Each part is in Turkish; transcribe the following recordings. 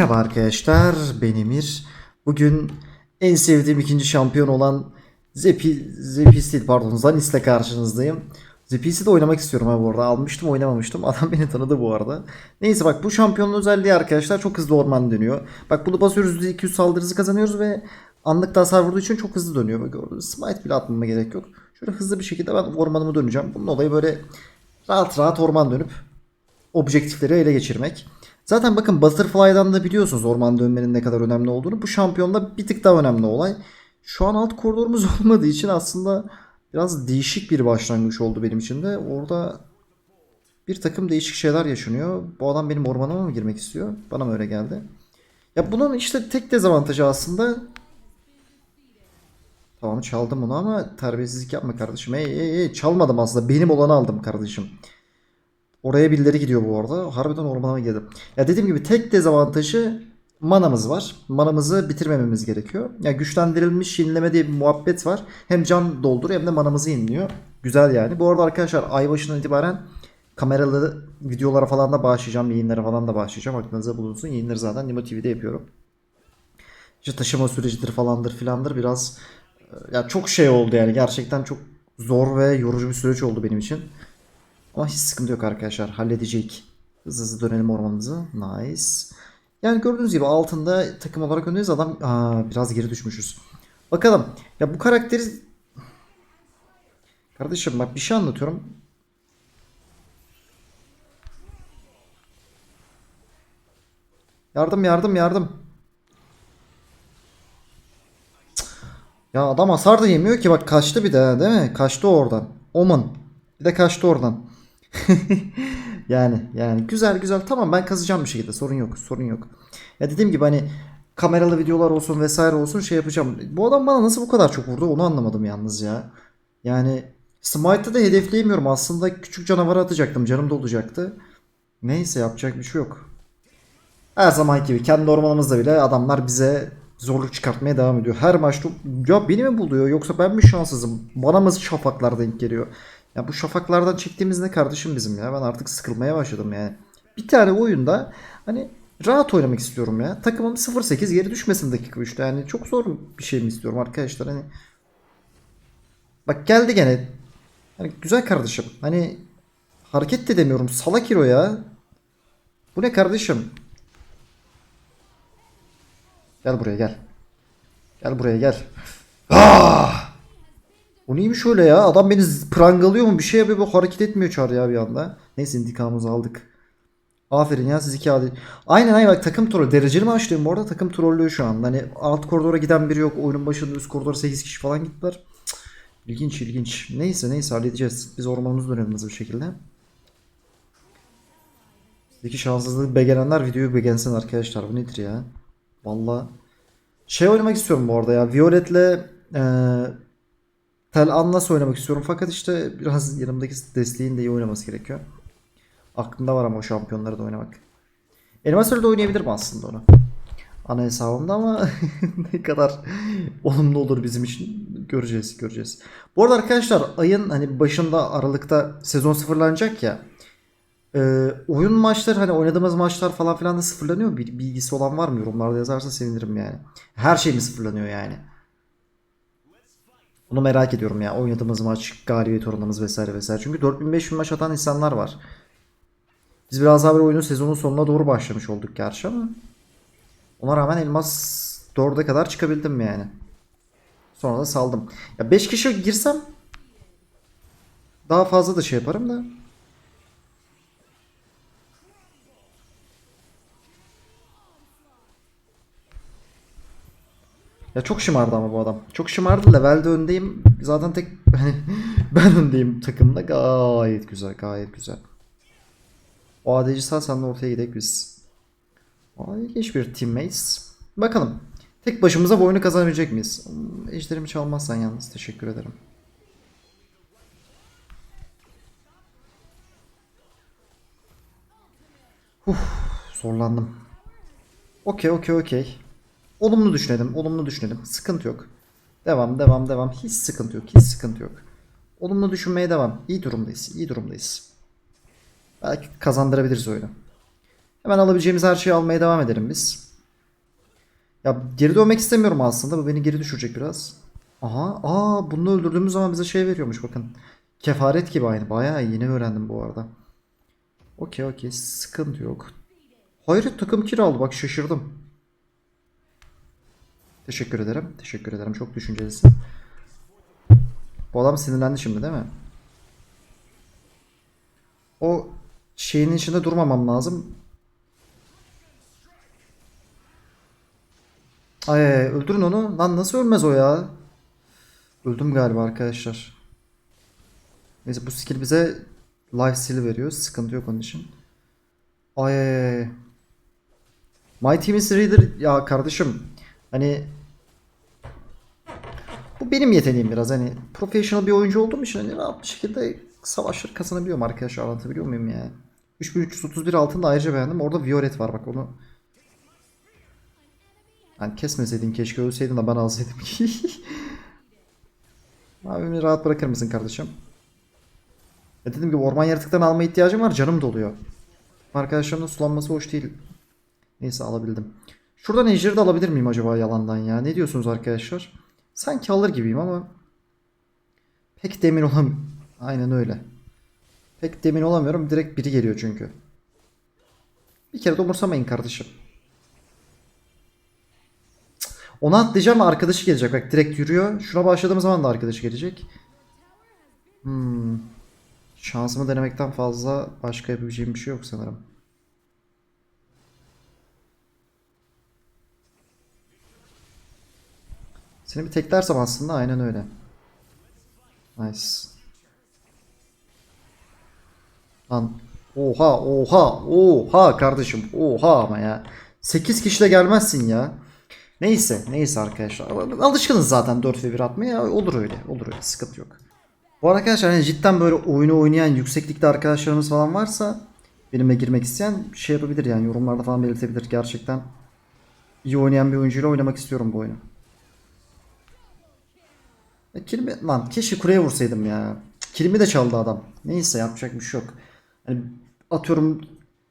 Merhaba arkadaşlar, ben Emir. Bugün en sevdiğim ikinci şampiyon olan Zepi, Zepis değil pardon Zanis'le karşınızdayım. Zepis'i de oynamak istiyorum ha bu arada. Almıştım oynamamıştım. Adam beni tanıdı bu arada. Neyse bak bu şampiyonun özelliği arkadaşlar çok hızlı orman dönüyor. Bak bunu basıyoruz %200 saldırı hızı kazanıyoruz ve anlık hasar vurduğu için çok hızlı dönüyor. Bak gördünüz smite bile atmama gerek yok. Şöyle hızlı bir şekilde ben ormanımı döneceğim. Bunun olayı böyle rahat rahat orman dönüp objektifleri ele geçirmek. Zaten bakın Butterfly'dan da biliyorsunuz orman dönmenin ne kadar önemli olduğunu. Bu şampiyonda bir tık daha önemli olay. Şu an alt koridorumuz olmadığı için aslında biraz değişik bir başlangıç oldu benim için de. Orada bir takım değişik şeyler yaşanıyor. Bu adam benim ormanıma mı girmek istiyor? Bana mı öyle geldi? Ya bunun işte tek dezavantajı aslında Tamam çaldım onu ama terbiyesizlik yapma kardeşim. Ey ey ey çalmadım aslında. Benim olanı aldım kardeşim. Oraya birileri gidiyor bu arada. Harbiden ormana girdim. Ya dediğim gibi tek dezavantajı manamız var. Manamızı bitirmememiz gerekiyor. Ya güçlendirilmiş yenileme diye bir muhabbet var. Hem can dolduruyor hem de manamızı yeniliyor. Güzel yani. Bu arada arkadaşlar ay başından itibaren kameralı videolara falan da başlayacağım. Yayınlara falan da başlayacağım. Aklınızda bulunsun. Yayınları zaten Nimo TV'de yapıyorum. İşte taşıma sürecidir falandır filandır biraz e, ya çok şey oldu yani gerçekten çok zor ve yorucu bir süreç oldu benim için. Ama hiç sıkıntı yok arkadaşlar. Halledecek. Hızlı hızlı dönelim ormanımıza. Nice. Yani gördüğünüz gibi altında takım olarak öndeyiz. Adam Aa, biraz geri düşmüşüz. Bakalım. Ya bu karakteri... Kardeşim bak bir şey anlatıyorum. Yardım yardım yardım. Ya adam hasar da yemiyor ki bak kaçtı bir de değil mi? Kaçtı oradan. Oman. Bir de kaçtı oradan. yani yani güzel güzel tamam ben kazacağım bir şekilde sorun yok sorun yok. Ya dediğim gibi hani kameralı videolar olsun vesaire olsun şey yapacağım. Bu adam bana nasıl bu kadar çok vurdu onu anlamadım yalnız ya. Yani Smite'da da hedefleyemiyorum aslında küçük canavarı atacaktım canım da olacaktı. Neyse yapacak bir şey yok. Her zaman gibi kendi ormanımızda bile adamlar bize zorluk çıkartmaya devam ediyor. Her maçta ya beni mi buluyor yoksa ben mi şanssızım? Bana mı şafaklar denk geliyor? Ya bu şafaklardan çektiğimiz ne kardeşim bizim ya? Ben artık sıkılmaya başladım yani. Bir tane oyunda hani rahat oynamak istiyorum ya. Takımım 0-8 geri düşmesin dakika 3'te. Yani çok zor bir şey mi istiyorum arkadaşlar? Hani Bak geldi gene. Hani güzel kardeşim. Hani hareket de demiyorum. Salak hero ya. Bu ne kardeşim? Gel buraya gel. Gel buraya gel. Ah! O neymiş öyle ya? Adam beni prangalıyor mu? Bir şey yapıyor. Bu hareket etmiyor çar ya bir anda. Neyse intikamımızı aldık. Aferin ya siz iki adi. Aynen aynen bak takım troll. Dereceli açtım bu arada? Takım trollüyor şu an. Hani alt koridora giden biri yok. Oyunun başında üst koridora 8 kişi falan gittiler. Cık. İlginç ilginç. Neyse neyse halledeceğiz. Biz ormanımızı dönelim hızlı bir şekilde. Bizdeki şanssızlığı beğenenler videoyu beğensin arkadaşlar. Bu nedir ya? Valla. Şey oynamak istiyorum bu arada ya. Violet'le eee Tel Anlas oynamak istiyorum. Fakat işte biraz yanımdaki desteğin de iyi oynaması gerekiyor. Aklımda var ama o şampiyonları da oynamak. Elmasör'de oynayabilirim aslında onu. Ana hesabımda ama ne kadar olumlu olur bizim için göreceğiz göreceğiz. Bu arada arkadaşlar ayın hani başında Aralık'ta sezon sıfırlanacak ya. Ee, oyun maçları hani oynadığımız maçlar falan filan da sıfırlanıyor. Bir bilgisi olan var mı? Yorumlarda yazarsa sevinirim yani. Her şey mi sıfırlanıyor yani? Bunu merak ediyorum ya. Oynadığımız maç, galibiyet oranımız vesaire vesaire. Çünkü 4000-5000 maç atan insanlar var. Biz biraz daha böyle oyunun sezonun sonuna doğru başlamış olduk gerçi ama. Ona rağmen Elmas 4'e kadar çıkabildim yani. Sonra da saldım. Ya 5 kişi girsem daha fazla da şey yaparım da. Ya çok şımardı ama bu adam. Çok şımardı. Levelde öndeyim. Zaten tek hani ben öndeyim takımda. Gayet güzel, gayet güzel. O ADC sen de ortaya gidelim biz. Aa, ilginç bir teammates. Bakalım. Tek başımıza bu oyunu kazanabilecek miyiz? Hmm, Ejderimi çalmazsan yalnız. Teşekkür ederim. Uf, zorlandım. Okey, okey, okey. Olumlu düşünelim, olumlu düşünelim. Sıkıntı yok. Devam, devam, devam. Hiç sıkıntı yok, hiç sıkıntı yok. Olumlu düşünmeye devam. İyi durumdayız, iyi durumdayız. Belki kazandırabiliriz oyunu. Hemen alabileceğimiz her şeyi almaya devam edelim biz. Ya geri dönmek istemiyorum aslında. Bu beni geri düşürecek biraz. Aha. Aa bunu öldürdüğümüz zaman bize şey veriyormuş bakın. Kefaret gibi aynı. Bayağı yeni öğrendim bu arada. Okey okey. Sıkıntı yok. Hayret takım kiraldı. Bak şaşırdım. Teşekkür ederim. Teşekkür ederim. Çok düşüncelisin. Bu adam sinirlendi şimdi değil mi? O şeyin içinde durmamam lazım. Ay öldürün onu. Lan nasıl ölmez o ya? Öldüm galiba arkadaşlar. Neyse bu skill bize life steal veriyor. Sıkıntı yok onun için. Ay. My team is reader. Ya kardeşim. Hani benim yeteneğim biraz hani professional bir oyuncu olduğum için hani rahat bir şekilde savaşları kazanabiliyorum arkadaşlar anlatabiliyor muyum ya? 3331 altını da ayrıca beğendim. Orada Violet var bak onu. Hani kesmeseydin keşke ölseydin de ben alsaydım. Abimi rahat bırakır mısın kardeşim? Ya dediğim gibi orman yaratıktan alma ihtiyacım var canım doluyor. Arkadaşlarımın sulanması hoş değil. Neyse alabildim. Şuradan ejderi de alabilir miyim acaba yalandan ya? Ne diyorsunuz arkadaşlar? Sanki alır gibiyim ama pek demin olam. Aynen öyle. Pek demin olamıyorum. Direkt biri geliyor çünkü. Bir kere de umursamayın kardeşim. Ona atlayacağım arkadaşı gelecek. Bak direkt yürüyor. Şuna başladığım zaman da arkadaşı gelecek. Hmm. Şansımı denemekten fazla başka yapabileceğim bir şey yok sanırım. Seni bir teklersem aslında aynen öyle. Nice. Lan oha oha oha kardeşim oha ama ya. 8 kişi de gelmezsin ya. Neyse neyse arkadaşlar. Alışkınız zaten 4 ve 1 atmaya olur öyle olur öyle sıkıntı yok. Bu arkadaşlar hani cidden böyle oyunu oynayan yükseklikte arkadaşlarımız falan varsa benimle girmek isteyen şey yapabilir yani yorumlarda falan belirtebilir. Gerçekten iyi oynayan bir oyuncuyla oynamak istiyorum bu oyunu. E, kilimi, lan keşke kuleye vursaydım ya. Kilimi de çaldı adam. Neyse yapacak bir şey yok. Hani atıyorum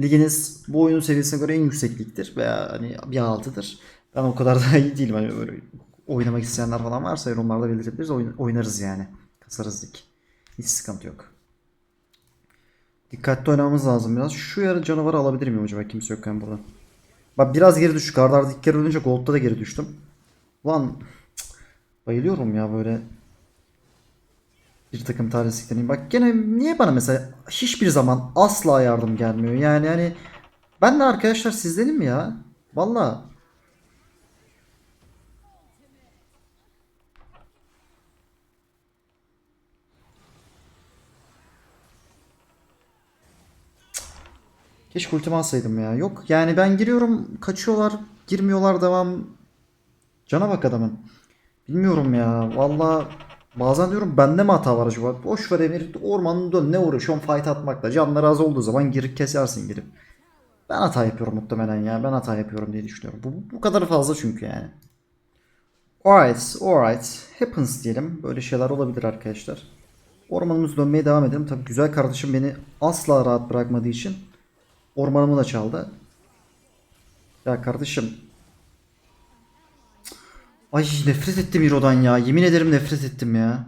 liginiz bu oyunun seviyesine göre en yüksekliktir veya hani bir altıdır. Ben o kadar da iyi değilim. Hani böyle oynamak isteyenler falan varsa yorumlarda belirtebiliriz. Oyn- oynarız yani. Kasarız lig. Hiç sıkıntı yok. Dikkatli oynamamız lazım biraz. Şu yarı canavarı alabilir miyim acaba? Kimse yokken burada. Bak biraz geri düştük. Arda arda ilk kere ölünce Gold'da da geri düştüm. Cık, bayılıyorum ya böyle bir takım talihsizliklerine. Bak gene niye bana mesela hiçbir zaman asla yardım gelmiyor. Yani hani ben de arkadaşlar sizdenim ya. Valla. Keşke ultimi alsaydım ya. Yok yani ben giriyorum kaçıyorlar girmiyorlar devam. Cana bak adamın. Bilmiyorum ya. Valla bazen diyorum bende mi hata var acaba? Boş ver Emir. Ormanın dön ne uğraşıyorsun fight atmakla. Canlar az olduğu zaman girip kesersin girip. Ben hata yapıyorum muhtemelen ya. Ben hata yapıyorum diye düşünüyorum. Bu, bu kadar fazla çünkü yani. Alright, alright. Happens diyelim. Böyle şeyler olabilir arkadaşlar. Ormanımız dönmeye devam edelim. Tabii güzel kardeşim beni asla rahat bırakmadığı için ormanımı da çaldı. Ya kardeşim Ay nefret ettim Hero'dan ya. Yemin ederim nefret ettim ya.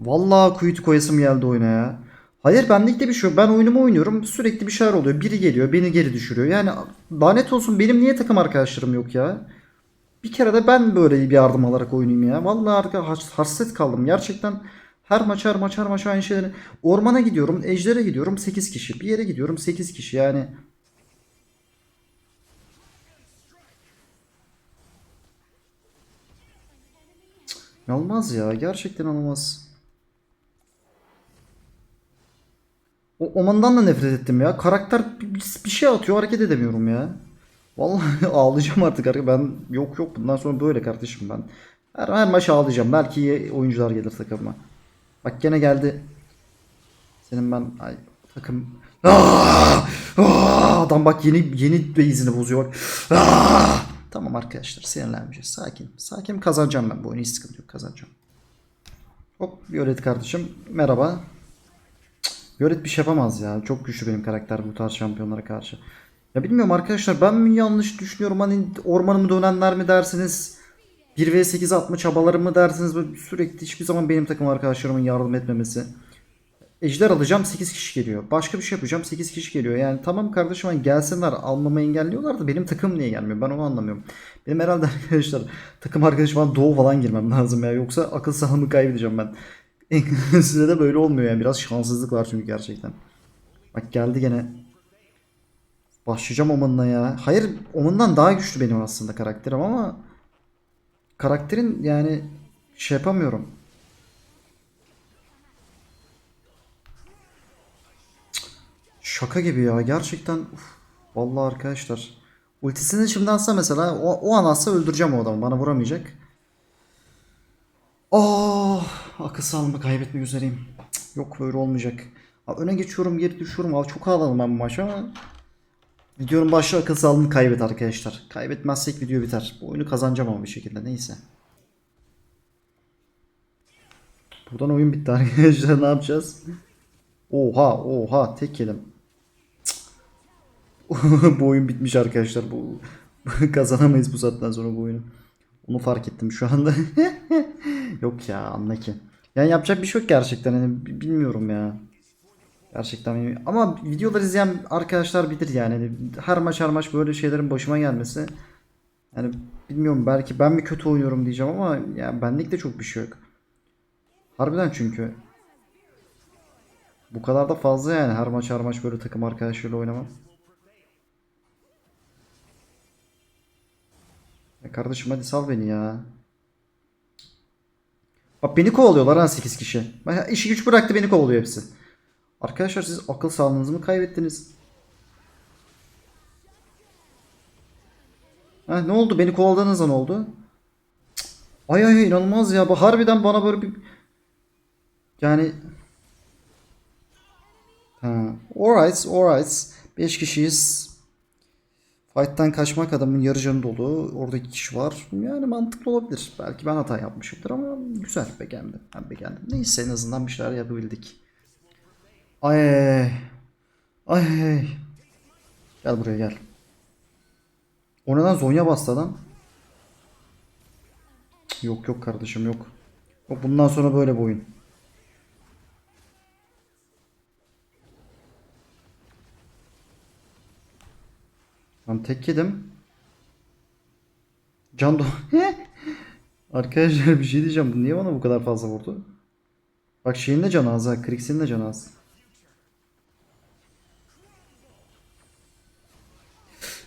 Vallahi kuyut koyasım geldi oyuna ya. Hayır benlikte bir şey yok. Ben oyunumu oynuyorum. Sürekli bir şeyler oluyor. Biri geliyor beni geri düşürüyor. Yani lanet olsun benim niye takım arkadaşlarım yok ya? Bir kere de ben böyle bir yardım alarak oynayayım ya. Vallahi arka has- hasret kaldım. Gerçekten her maç her maç her maç aynı şeyleri. Ormana gidiyorum, ejdere gidiyorum 8 kişi. Bir yere gidiyorum 8 kişi yani. Olmaz ya. Gerçekten olmaz. O Oman'dan da nefret ettim ya. Karakter bir, şey atıyor hareket edemiyorum ya. Vallahi ağlayacağım artık. Ben yok yok bundan sonra böyle kardeşim ben. Her, her maç ağlayacağım. Belki oyuncular gelir takıma. Bak gene geldi. Senin ben ay, takım Aa! Aa! adam bak yeni yeni base'ini bozuyor. bak. Aa! Tamam arkadaşlar sinirlenmeyeceğiz. Sakin. Sakin kazanacağım ben bu oyunu. Hiç sıkıntı yok kazanacağım. Hop Violet kardeşim. Merhaba. Cık, Violet bir şey yapamaz ya. Çok güçlü benim karakter bu tarz şampiyonlara karşı. Ya bilmiyorum arkadaşlar ben mi yanlış düşünüyorum hani ormanımı dönenler mi dersiniz 1v8 atma çabaları mı dersiniz Böyle sürekli hiçbir zaman benim takım arkadaşlarımın yardım etmemesi. Ejder alacağım 8 kişi geliyor. Başka bir şey yapacağım 8 kişi geliyor. Yani tamam kardeşim hani gelsinler almamı engelliyorlar da benim takım niye gelmiyor ben onu anlamıyorum. Benim herhalde arkadaşlar takım arkadaşım falan doğu falan girmem lazım ya yoksa akıl sağlığımı kaybedeceğim ben. En kısa sürede böyle olmuyor yani biraz şanssızlık var çünkü gerçekten. Bak geldi gene. Başlayacağım Omen'la ya. Hayır Omen'dan daha güçlü benim aslında karakterim ama karakterin yani şey yapamıyorum. Şaka gibi ya gerçekten. Uf, vallahi arkadaşlar. Ultisini şimdi atsa mesela o, o an atsa öldüreceğim o adamı. Bana vuramayacak. Oh, akıl sağlığımı kaybetmek üzereyim. Yok böyle olmayacak. Abi öne geçiyorum geri düşüyorum. Abi çok ağladım ben bu maç ama Videonun başı akıl sağlığını kaybet arkadaşlar. Kaybetmezsek video biter. Bu oyunu kazanacağım ama bir şekilde neyse. Buradan oyun bitti arkadaşlar ne yapacağız? Oha oha tek yedim. Bu oyun bitmiş arkadaşlar. Bu kazanamayız bu saatten sonra bu oyunu. Onu fark ettim şu anda. yok ya anla. Yani yapacak bir şey yok gerçekten. Bi- bilmiyorum ya. Gerçekten ama videoları izleyen arkadaşlar bilir yani. Hani her maç her maç böyle şeylerin başıma gelmesi. Yani bilmiyorum belki ben mi kötü oynuyorum diyeceğim ama yani benlik de çok bir şey yok. Harbiden çünkü. Bu kadar da fazla yani her maç her maç böyle takım arkadaşlarıyla oynamam. Kardeşim hadi sal beni ya. Bak beni kovalıyorlar ha 8 kişi. Bak, işi güç bıraktı beni kovalıyor hepsi. Arkadaşlar siz akıl sağlığınızı mı kaybettiniz? Ha, ne oldu? Beni kovaladığınızda ne oldu? Cık. Ay ay inanılmaz ya. Bu harbiden bana böyle bir yani ha. Alright, alright. 5 kişiyiz. Fight'tan kaçmak adamın yarı canı dolu. Orada iki kişi var. Yani mantıklı olabilir. Belki ben hata yapmışımdır ama güzel beğendim. Ben beğendim. Neyse en azından bir şeyler yapabildik. Ay. Ay. Gel buraya gel. O neden Zonya bastı adam? Yok yok kardeşim yok. Yok bundan sonra böyle bu oyun. Ben tek yedim. Can do Arkadaşlar bir şey diyeceğim. Bu niye bana bu kadar fazla vurdu? Bak şeyin de canı az ha. Krix'in de canı az.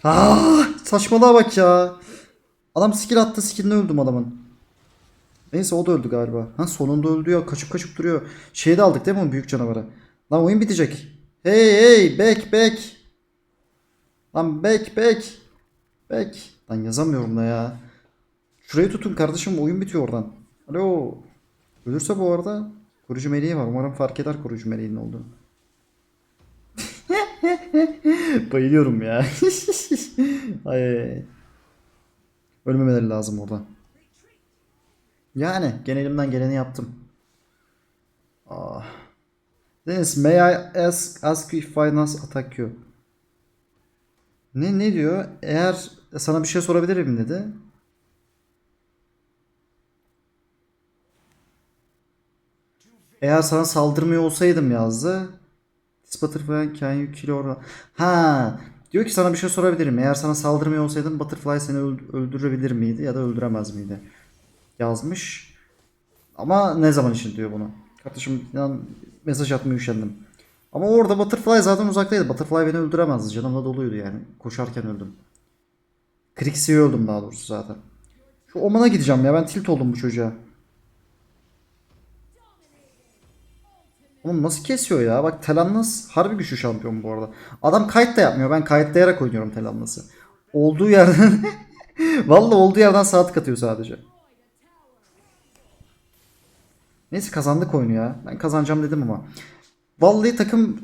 Aa, saçmalığa bak ya. Adam skill attı skilline öldüm adamın. Neyse o da öldü galiba. Ha sonunda öldü ya. Kaçıp kaçıp duruyor. Şeyi de aldık değil mi o büyük canavarı? Lan oyun bitecek. Hey hey back back. Lan back back. Back. Lan yazamıyorum da ya. Şurayı tutun kardeşim oyun bitiyor oradan. Alo. Ölürse bu arada koruyucu meleği var. Umarım fark eder koruyucu meleğinin olduğunu. Bayılıyorum ya. Ay. Ölmemeleri lazım orada. Yani genelimden geleni yaptım. Ah. Deniz, may I ask, ask if I must attack you? Ne ne diyor? Eğer sana bir şey sorabilir miyim dedi. Eğer sana saldırmıyor olsaydım yazdı. Butterfly can you kill or... Ha, diyor ki sana bir şey sorabilirim. Eğer sana saldırmıyor olsaydım butterfly seni öl- öldürebilir miydi ya da öldüremez miydi? Yazmış. Ama ne zaman için diyor bunu. Kardeşim mesaj atmaya üşendim. Ama orada butterfly zaten uzaktaydı. Butterfly beni öldüremezdi. Canımla doluydu yani. Koşarken öldüm. Krixi'yi öldüm daha doğrusu zaten. Şu Oman'a gideceğim ya. Ben tilt oldum bu çocuğa. Oğlum nasıl kesiyor ya? Bak Telannas harbi güçlü şampiyon bu arada. Adam kayıt da yapmıyor. Ben kayıtlayarak oynuyorum Telannas'ı. Olduğu yerden Vallahi olduğu yerden saat katıyor sadece. Neyse kazandık oyunu ya. Ben kazanacağım dedim ama. Vallahi takım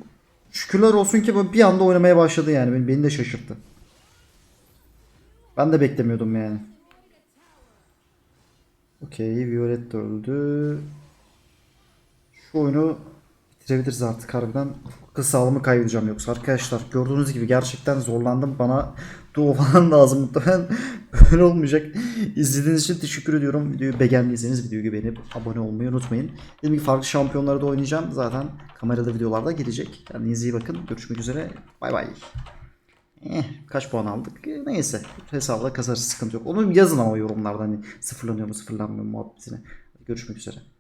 şükürler olsun ki bir anda oynamaya başladı yani. Beni, de şaşırttı. Ben de beklemiyordum yani. Okey, Violet öldü. Şu oyunu Bitirebiliriz artık harbiden. Akıl sağlığımı kaybedeceğim yoksa. Arkadaşlar gördüğünüz gibi gerçekten zorlandım. Bana dua falan lazım muhtemelen. Böyle olmayacak. İzlediğiniz için teşekkür ediyorum. Videoyu beğendiyseniz videoyu beğenip abone olmayı unutmayın. Dediğim gibi farklı şampiyonlarda oynayacağım. Zaten kamerada videolarda gelecek. Kendinize iyi bakın. Görüşmek üzere. Bay bay. Eh, kaç puan aldık? Neyse. Hesabla kazarız sıkıntı yok. Onu yazın ama yorumlarda hani sıfırlanıyor mu sıfırlanmıyor mu muhabbetine. Görüşmek üzere.